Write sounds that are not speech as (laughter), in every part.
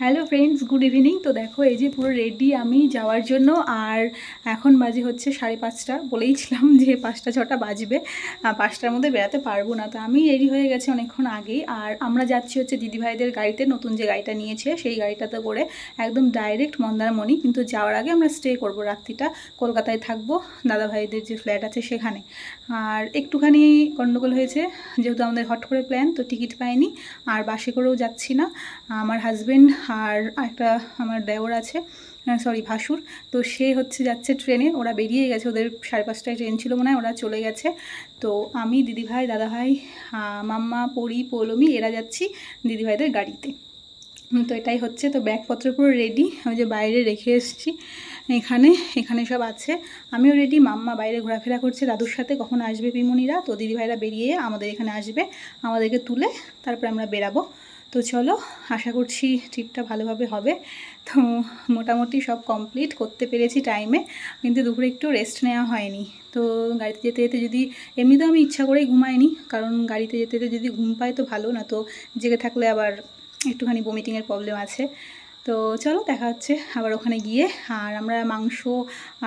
Hello friends good evening তো দেখো, এই যে পুরো রেডি আমি যাওয়ার জন্য, আর এখন বাজে হচ্ছে সাড়ে পাঁচটা। বলেইছিলাম যে পাঁচটা, ছটা বাজবে। পাঁচটার মধ্যে বেড়াতে পারব না। তো আমি রেডি হয়ে গেছি অনেকক্ষণ আগেই। আর আমরা যাচ্ছি হচ্ছে দিদিভাইদের গাড়িতে, নতুন যে গাড়িটা নিয়েছে, সেই গাড়িটাতে করে একদম ডাইরেক্ট মন্দারমণি। কিন্তু যাওয়ার আগে আমরা স্টে করব রাত্রিটা। কলকাতায় থাকব, দাদাভাইদের যে ফ্ল্যাট আছে সেখানে। আর একটুখানি গণ্ডগোল হয়েছে, যেহেতু আমাদের হট করে প্ল্যান তো টিকিট পাইনি। আর বাসে করেও যাচ্ছি না। আমার হাজবেন্ড আর একটা আমার দেওর আছে সরি ভাসুর। তো সে হচ্ছে যাচ্ছে ট্রেনে, ওরা বেরিয়ে গেছে, ওদের সাড়ে পাঁচটায় ট্রেন ছিল মনে হয়, ওরা চলে গেছে। তো আমি, দিদিভাই, দাদাভাই মাম্মা, পরি, পৌলমি, এরা যাচ্ছি দিদিভাইদের গাড়িতে। তো এটাই হচ্ছে, তো ব্যাগপত্র পুরো রেডি আমি যে বাইরে রেখে এসেছি। এখানে এখানে সব আছে। আমিও রেডি মাম্মা বাইরে ঘোরাফেরা করছে, দাদুর সাথে কখন আসবে পিমনিরা, তো দিদিভাইরা বেরিয়ে আমাদের এখানে আসবে, আমাদেরকে তুলে তারপরে আমরা বেরাবো। তো চলো, আশা করছি ট্রিপটা ভালোভাবে হবে। তো মোটামুটি সব কমপ্লিট করতে পেরেছি টাইমে কিন্তু দুপুরে একটু রেস্ট নেওয়া হয়নি। তো গাড়িতে যেতে যেতে যদি এমনিতেও আমি ইচ্ছা করেই ঘুমাইনি, কারণ গাড়িতে যেতে যেতে যদি ঘুম পায় তো ভালো না তো জেগে থাকলে আবার একটুখানি বমিটিংয়ের প্রবলেম আছে। তো চলো দেখা হচ্ছে আবার ওখানে গিয়ে। আর আমরা মাংস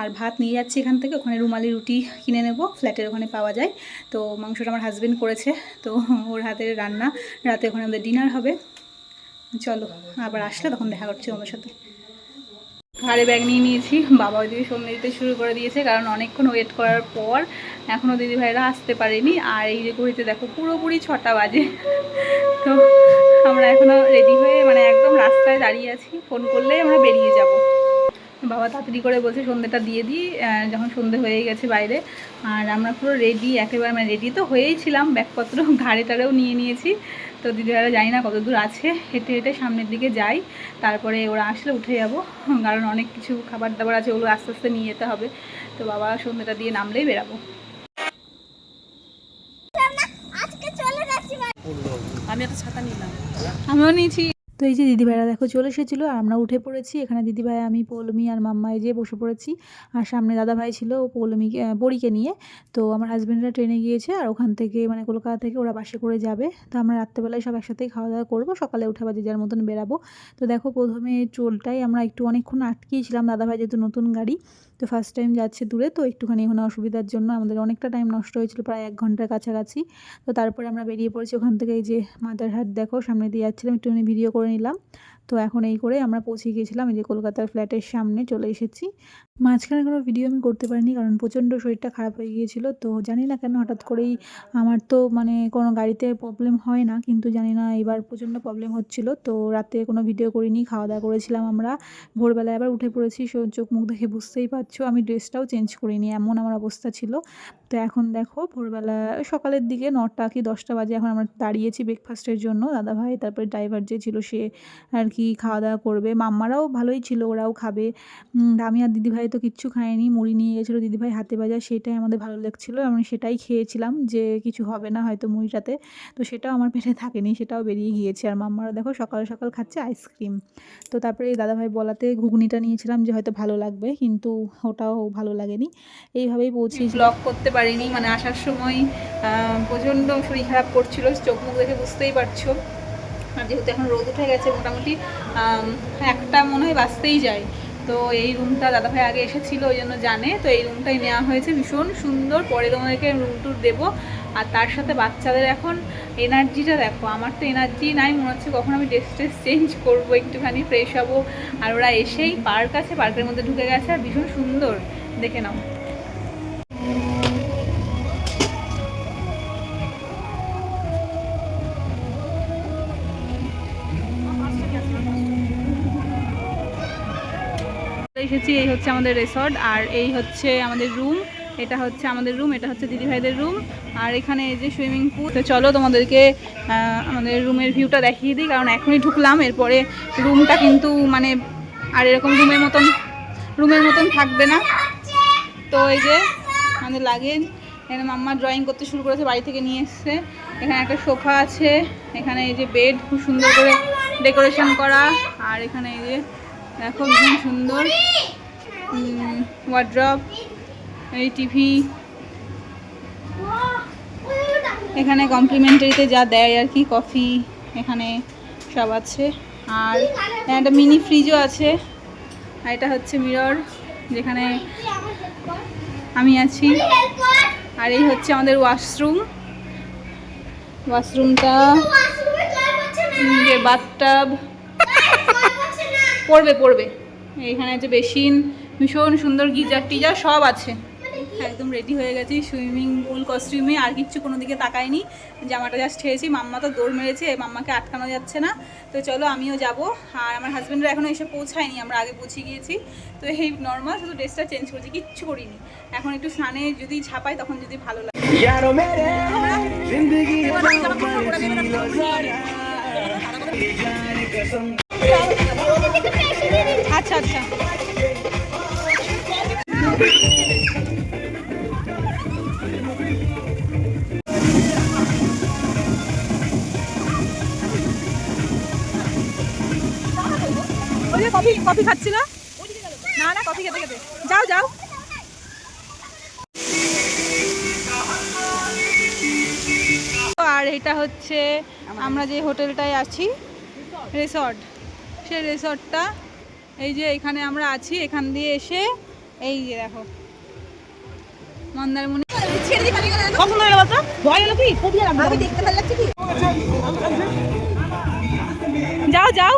আর ভাত নিয়ে যাচ্ছি এখান থেকে। ওখানে রুমালি রুটি কিনে নেব, ফ্ল্যাটের ওখানে পাওয়া যায়। তো মাংসটা আমার হাজব্যান্ড করেছে, তো ওর হাতের রান্না। রাতে ওখানে আমাদের ডিনার হবে। চলো আবার আসলে তখন দেখা করছি ওদের সাথে। ঘাড়ে ব্যাগ নিয়ে নিয়েছি। বাবা দিদি সন্ধ্যে দিতে শুরু করে দিয়েছে, কারণ অনেকক্ষণ ওয়েট করার পর এখনও দিদিভাইরা আসতে পারেনি। আর এই যে ঘড়িতে দেখো পুরোপুরি ছটা বাজে। তো আমরা এখনও রেডি হয়ে মানে একদম রাস্তায় দাঁড়িয়ে আছি। ফোন করলেই আমরা বেরিয়ে যাব। বাবা তাড়াতাড়ি করে বলছে সন্ধ্যেটা দিয়ে দিই যখন সন্ধে হয়ে গেছে বাইরে। আর আমরা পুরো রেডি একেবারে মানে রেডি তো হয়েই ছিলাম ব্যাগপত্র (laughs) ঘাড়ে টাড়েও নিয়ে নিয়েছি। তো দিদিভাইরা জানি না কত দূর আছে হেঁটে হেঁটে সামনের দিকে যাই তারপরে ওরা আসলে উঠে যাব (laughs) কারণ অনেক কিছু খাবার দাবার আছে ওগুলো আস্তে আস্তে নিয়ে যেতে হবে। তো বাবা সন্ধ্যেটা দিয়ে নামলেই বেরাবো। আমি একটা ছাতা নিলাম। আমিও নিয়েছি। তো এই যে দিদিভাইরা দেখো চলে এসেছিল, আর আমরা উঠে পড়েছি। এখানে দিদিভাই, আমি, পৌলমি আর মাম্মা এই যে বসে পড়েছি। আর সামনে দাদাভাই ছিল পৌলমিকে বড়িকে নিয়ে। তো আমার হাজব্যান্ডরা ট্রেনে গিয়েছে, আর ওখান থেকে মানে কলকাতা থেকে ওরা বাসে করে যাবে। তো আমরা রাত্রেবেলায় সব একসাথেই খাওয়া দাওয়া করব। সকালে উঠে বাজে যার মতন বেরাবো। তো দেখো প্রথমে চোলটাই আমরা একটু অনেকক্ষণ আটকিয়েছিলাম। দাদাভাই যেহেতু নতুন গাড়ি, তো ফার্স্ট টাইম যাচ্ছে দূরে। তো একটুখানি ওখানে অসুবিধার জন্য আমাদের অনেকটা টাইম নষ্ট হয়েছিল, প্রায় এক ঘণ্টার কাছাকাছি। তো তারপরে আমরা বেরিয়ে পড়েছি ওখান থেকে এই যে মাদারহাট। দেখো সামনে দিয়ে যাচ্ছিলাম, একটুখানি ভিডিও করে নিলাম। তো এখন এই করে আমরা পৌঁছে গিয়েছিলাম এই যে কলকাতার ফ্ল্যাটের সামনে চলে এসেছি। মাঝখানে কোনো ভিডিও আমি করতে পারিনি কারণ প্রচণ্ড শরীরটা খারাপ হয়ে গিয়েছিল। তো জানি না কেন হঠাৎ করেই আমার তো মানে কোনো গাড়িতে প্রবলেম হয় না, কিন্তু জানি না এবার প্রচণ্ড প্রবলেম হচ্ছিল। তো রাতে কোনো ভিডিও করিনি খাওয়া দাওয়া করেছিলাম আমরা। ভোরবেলায় আবার উঠে পড়েছি চোখ মুখ দেখে বুঝতেই পারছ, আমি ড্রেসটাও চেঞ্জ করিনি, এমন আমার অবস্থা ছিল। তো এখন দেখো ভোরবেলা সকালের দিকে নটা কি দশটা বাজে এখন আমরা দাঁড়িয়েছি ব্রেকফাস্টের জন্য। দাদাভাই, তারপরে ড্রাইভার যে ছিল সে আর কি খাওয়া দাওয়া করবে? মাম্মারাও ভালোই ছিল, ওরাও খাবে। আমি আর দিদিভাই তো কিচ্ছু খাইনি মুড়ি নিয়ে গেছিল দিদিভাই হাতে ভাজা, সেটাই আমাদের ভালো লাগছিল। আমি সেটাই খেয়েছিলাম যে কিছু হবে না হয়তো মুড়িটাতে। তো সেটাও আমার পেটে থাকেনি, সেটাও বেরিয়ে গিয়েছে। আর মাম্মারা দেখো সকাল সকাল খাচ্ছে আইসক্রিম। তো তারপরে দাদাভাই বলাতে ঘুগনিটা নিয়েছিলাম যে হয়তো ভালো লাগবে, কিন্তু ওটাও ভালো লাগেনি। এইভাবেই পৌঁছেছি ব্লগ করতে পারিনি মানে আসার সময় প্রচণ্ড শরীর খারাপ করছিল, চোখ মুখ দেখে বুঝতেই পারছ। আর যেহেতু এখন রোদ উঠে গেছে, মোটামুটি একটা মনে হয় বাঁচতেই যায়। তো এই রুমটা দাদাভাই আগে এসেছিল, ওই জন্য জানে। তো এই রুমটাই নেওয়া হয়েছে, ভীষণ সুন্দর। পরে তোমাদেরকে রুম টুর দেবো। আর তার সাথে বাচ্চাদের এখন এনার্জিটা দেখো, আমার তো এনার্জি নাই, মনে হচ্ছে কখন আমি ড্রেস ট্রেস চেঞ্জ করব, একটুখানি ফ্রেশ হব। আর ওরা এসেই পার্ক আছে পার্কের মধ্যে ঢুকে গেছে, আর ভীষণ সুন্দর। দেখে নাও। এসেছি, এই হচ্ছে আমাদের রিসর্ট, আর এই হচ্ছে আমাদের রুম, এটা হচ্ছে আমাদের রুম, এটা হচ্ছে দিদিভাইদের রুম, আর এখানে এই যে সুইমিং পুল, তো চলো তোমাদেরকে আমাদের রুমের ভিউটা দেখিয়ে দিই, কারণ এখনই ঢুকলাম, এরপরে রুমটা কিন্তু মানে আর এরকম রুমের মতন রুমের মতন থাকবে না। তো এই যে আমাদের লাগে এখানে মাম্মা ড্রয়িং করতে শুরু করেছে, বাড়ি থেকে নিয়ে এসছে। এখানে একটা সোফা আছে, এখানে এই যে বেড খুব সুন্দর করে ডেকোরেশন করা, আর এখানে এই যে দেখো ভীষণ সুন্দর। ওয়ার্ড্রপ এই টিভি এখানে কমপ্লিমেন্টারিতে যা দেয় আর কি কফি এখানে সব আছে। আর একটা মিনি ফ্রিজও আছে। আর এটা হচ্ছে মিরর যেখানে আমি আছি। আর এই হচ্ছে আমাদের ওয়াশরুম ওয়াশরুমটা বাথটাব পড়বে পড়বে। এইখানে আছে বেসিন ভীষণ সুন্দর গিজার টিজার সব আছে। একদম রেডি হয়ে গেছি সুইমিং পুল কস্টিউমে আর কিচ্ছু কোনো দিকে তাকায়নি জামাটা জাস্ট খেয়েছি মাম্মা তো দৌড় মেরেছে মাম্মাকে আটকানো যাচ্ছে না। তো চলো আমিও যাব আর আমার হাজব্যান্ডরা এখনও এসে পৌঁছায়নি আমরা আগে পৌঁছে গিয়েছি। তো এই নর্মাল শুধু ড্রেসটা চেঞ্জ করছি কিচ্ছু করিনি। এখন একটু স্নানে যদি ছাপাই তখন যদি ভালো লাগে। আচ্ছা আচ্ছা। কফি কফি খাচ্ছিল না না, কফি খেতে খেতে। যাও যাও। আর এটা হচ্ছে আমরা যে হোটেলটায় আছি, রিসর্ট। সেই রিসর্টটা। এই যে এখানে আমরা আছি, এখান দিয়ে এসে এই যে দেখো, মন্দারমণি। ভয় যাও যাও।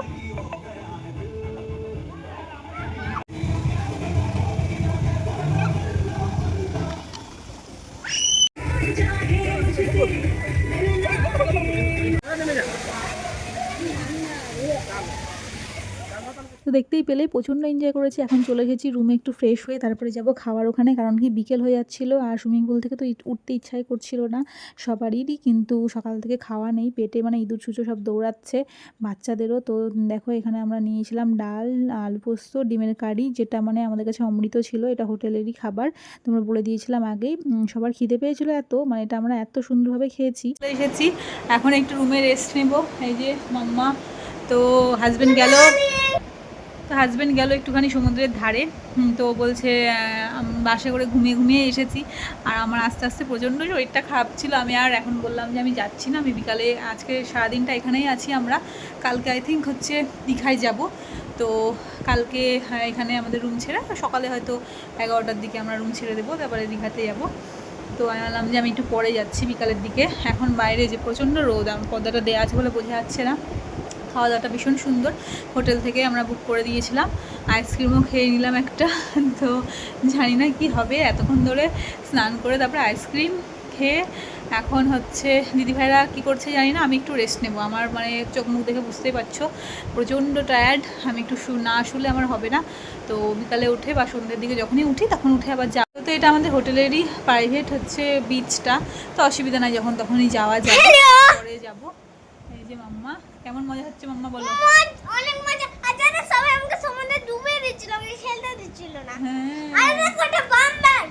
তো দেখতেই পেলে, প্রচণ্ড এনজয় করেছি। এখন চলে এসেছি রুমে একটু ফ্রেশ হয়ে, তারপরে যাব খাওয়ার ওখানে, কারণ কি বিকেল হয়ে যাচ্ছিল আর সুইমিং পুল থেকে তো উঠতে ইচ্ছাই করছিল না সবারই, কিন্তু সকাল থেকে খাওয়া নেই, পেটে মানে ইঁদুর ছুঁচো সব দৌড়াচ্ছে বাচ্চাদেরও। তো দেখো, এখানে আমরা নিয়েছিলাম ডাল, আলু পোস্ত, ডিমের কারি, যেটা মানে আমাদের কাছে অমৃত ছিল, এটা হোটেলেরই খাবার। তোমরা বলে দিয়েছিলাম আগেই সবার খিদে পেয়েছিল এত মানে এটা আমরা এত সুন্দরভাবে খেয়েছি। এসেছি, এখন একটু রুমে রেস্ট নেব। এই যে মাম্মা, তো হাজবেন্ড গেল। তো হাজবেন্ড গেল একটুখানি সমুদ্রের ধারে তো বলছে বাসে করে ঘুমিয়ে ঘুমিয়ে এসেছি। আর আমার আস্তে আস্তে প্রচণ্ড শরীরটা খারাপ ছিল। আমি আর এখন বললাম যে আমি যাচ্ছি না আমি বিকালে আজকে সারাদিনটা এখানেই আছি আমরা। কালকে আই থিঙ্ক হচ্ছে দীঘায় যাব। তো কালকে হ্যাঁ, এখানে আমাদের রুম ছেড়ে সকালে হয়তো এগারোটার দিকে আমরা রুম ছেড়ে দেবো তারপরে দীঘাতে যাব। তো আমি বললাম যে আমি একটু পরে যাচ্ছি বিকালের দিকে। এখন বাইরে যে প্রচণ্ড রোদ আমার পর্দাটা দেওয়া আছে বলে বোঝা যাচ্ছে না। খাওয়া দাওয়াটা ভীষণ সুন্দর। হোটেল থেকে আমরা বুক করে দিয়েছিলাম। আইসক্রিমও খেয়ে নিলাম একটা। (laughs) তো জানি না কি হবে। এতক্ষণ ধরে স্নান করে তারপরে আইসক্রিম খেয়ে এখন হচ্ছে দিদিভাইরা কি করছে জানি না আমি একটু রেস্ট নেব। আমার মানে চোখ মুখ দেখে বুঝতেই পারছ। প্রচণ্ড টায়ার্ড আমি একটু শু না শুলে আমার হবে না। তো বিকালে উঠে বা সন্ধ্যের দিকে যখনই উঠি তখন উঠে আবার যাব তো এটা আমাদের হোটেলেরই প্রাইভেট হচ্ছে বিচটা তো অসুবিধা নাই যখন তখনই যাওয়া যায় পরে যাব। এই যে মাম্মা। কেমন মজা হচ্ছে মাম্মা বলো? অনেক মজা। আর জানো সবাই আমাকে সমুদ্রে ডুবে দিচ্ছিল আমাকে খেলতে দিচ্ছিল না। হ্যাঁ। আর দেখো একটা বাম্বার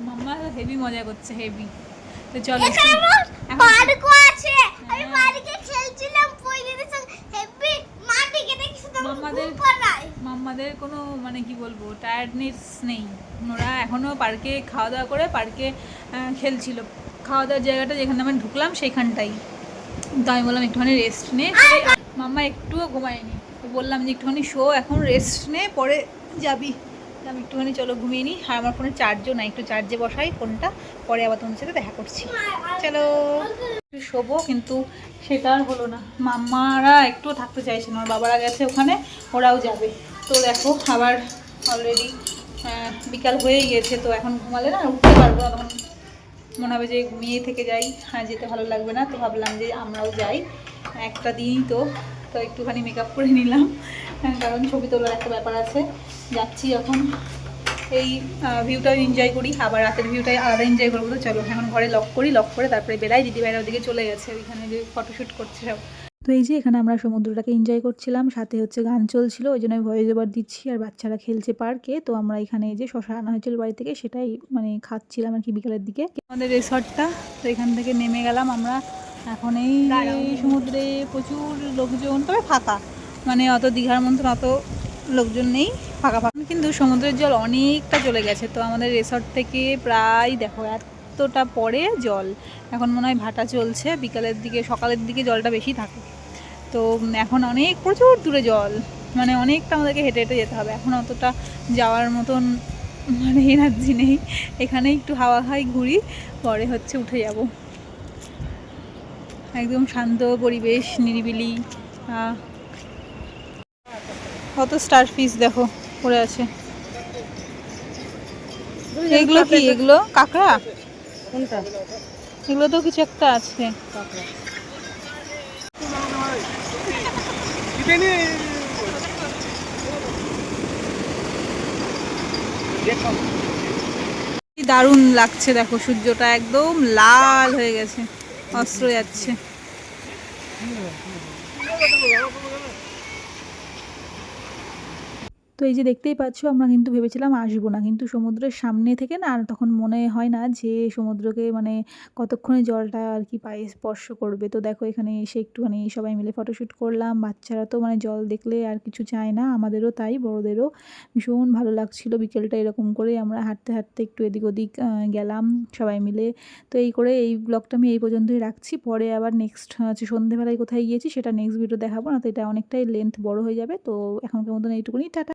মাম্মা হেভি মজা করছে হেভি তো চলো পার্কও আছে। আমি হ্যাঁ। পার্কে খেলছিলাম পয়দিনের সঙ্গে। হেভি মাটি কেটে কিছু তো মাম্মাদের- মাম্মাদের কোনো মানে কি বলব টায়ার্ডনেস নেই। ওরা এখনও পার্কে খাওয়া দাওয়া করে পার্কে খেলছিল। খাওয়া দাওয়ার জায়গাটা যেখানে আমি ঢুকলাম সেইখানটাই। তো আমি বললাম একটুখানি রেস্ট নে। মাম্মা একটুও ঘুমায়নি। তো বললাম যে একটুখানি শো এখন রেস্ট নে পরে যাবি। আমি একটুখানি চলো ঘুমিয়ে নিই আর আমার ফোনে চার্জও নাই একটু চার্জে বসাই ফোনটা পরে আবার তোমার সাথে দেখা করছি। চলো। একটু শোবো কিন্তু সেটা আর হলো না। মাম্মারা একটুও থাকতে চাইছে না ওর বাবারা গেছে ওখানে ওরাও যাবে। তো দেখো আবার অলরেডি বিকাল হয়ে গিয়েছে তো এখন ঘুমালে না উঠতে পারব না তখন মনে হবে যে ঘুমিয়ে থেকে যাই। হ্যাঁ যেতে ভালো লাগবে না তো ভাবলাম যে আমরাও যাই। একটা দিনই তো তো একটুখানি মেকআপ করে নিলাম। হ্যাঁ, কারণ ছবি তোলার একটা ব্যাপার আছে। যাচ্ছি এখন। এই ভিউটাও এনজয় করি। আবার রাতের ভিউটাই আলাদা এনজয় করব। তো চলো এখন ঘরে লক করি লক করে তারপরে বেড়াই। দিদিভাইরা ওদিকে চলে গেছে ওইখানে যে ফটোশ্যুট করছে সব। তো এই যে এখানে আমরা সমুদ্রটাকে এনজয় করছিলাম সাথে হচ্ছে গান চলছিল ওই জন্য আমি ভয়েস ওভার দিচ্ছি আর বাচ্চারা খেলছে পার্কে তো আমরা এখানে এই যে শশা আনা হয়েছিল বাড়ি থেকে সেটাই মানে খাচ্ছিলাম আর কি বিকালের দিকে। আমাদের রিসর্টটা তো এখান থেকে নেমে গেলাম আমরা। এখন এই সমুদ্রে প্রচুর লোকজন তবে ফাঁকা। মানে অত দীঘার মতন অত লোকজন নেই ফাঁকা ফাঁকা। কিন্তু সমুদ্রের জল অনেকটা চলে গেছে তো আমাদের রিসর্ট থেকে প্রায় দেখো এতটা পরে জল। এখন মনে হয় ভাটা চলছে বিকালের দিকে সকালের দিকে জলটা বেশি থাকে। তো এখন অনেক প্রচুর দূরে জল মানে অনেকটা আমাদেরকে হেঁটে হেঁটে যেতে হবে। এখন অতটা যাওয়ার মতন মানে এনার্জি নেই। এখানে একটু হাওয়া খাই ঘুরি পরে হচ্ছে উঠে যাব। একদম শান্ত পরিবেশ নিরিবিলি কত স্টার ফিস দেখো পড়ে আছে। এগুলো কি? এগুলো কাঁকড়া? কোনটা? এগুলো তো কিছু একটা আছে। কি দারুণ লাগছে দেখো সূর্যটা একদম লাল হয়ে গেছে অস্ত্র যাচ্ছে। তো এই যে দেখতেই পাচ্ছ, আমরা কিন্তু ভেবেছিলাম আসব না। কিন্তু সমুদ্রের সামনে থেকে না আর তখন মনে হয় না যে সমুদ্রকে মানে কতক্ষণে জলটা আর কি পায়ে স্পর্শ করবে। তো দেখো এখানে এসে একটুখানি সবাই মিলে ফটোশ্যুট করলাম। বাচ্চারা তো মানে জল দেখলে আর কিছু চায় না, আমাদেরও তাই, বড়োদেরও। ভীষণ ভালো লাগছিল বিকেলটা এরকম করে আমরা হাঁটতে হাঁটতে একটু এদিক ওদিক গেলাম সবাই মিলে। তো এই করে এই ব্লগটা আমি এই পর্যন্তই রাখছি। পরে আবার নেক্সট হচ্ছে সন্ধেবেলায় কোথায় গিয়েছি সেটা নেক্সট ভিডিও দেখাবো, না তো এটা অনেকটাই লেন্থ বড় হয়ে যাবে। তো এখনকার মতন এইটুকুনি, টাটা।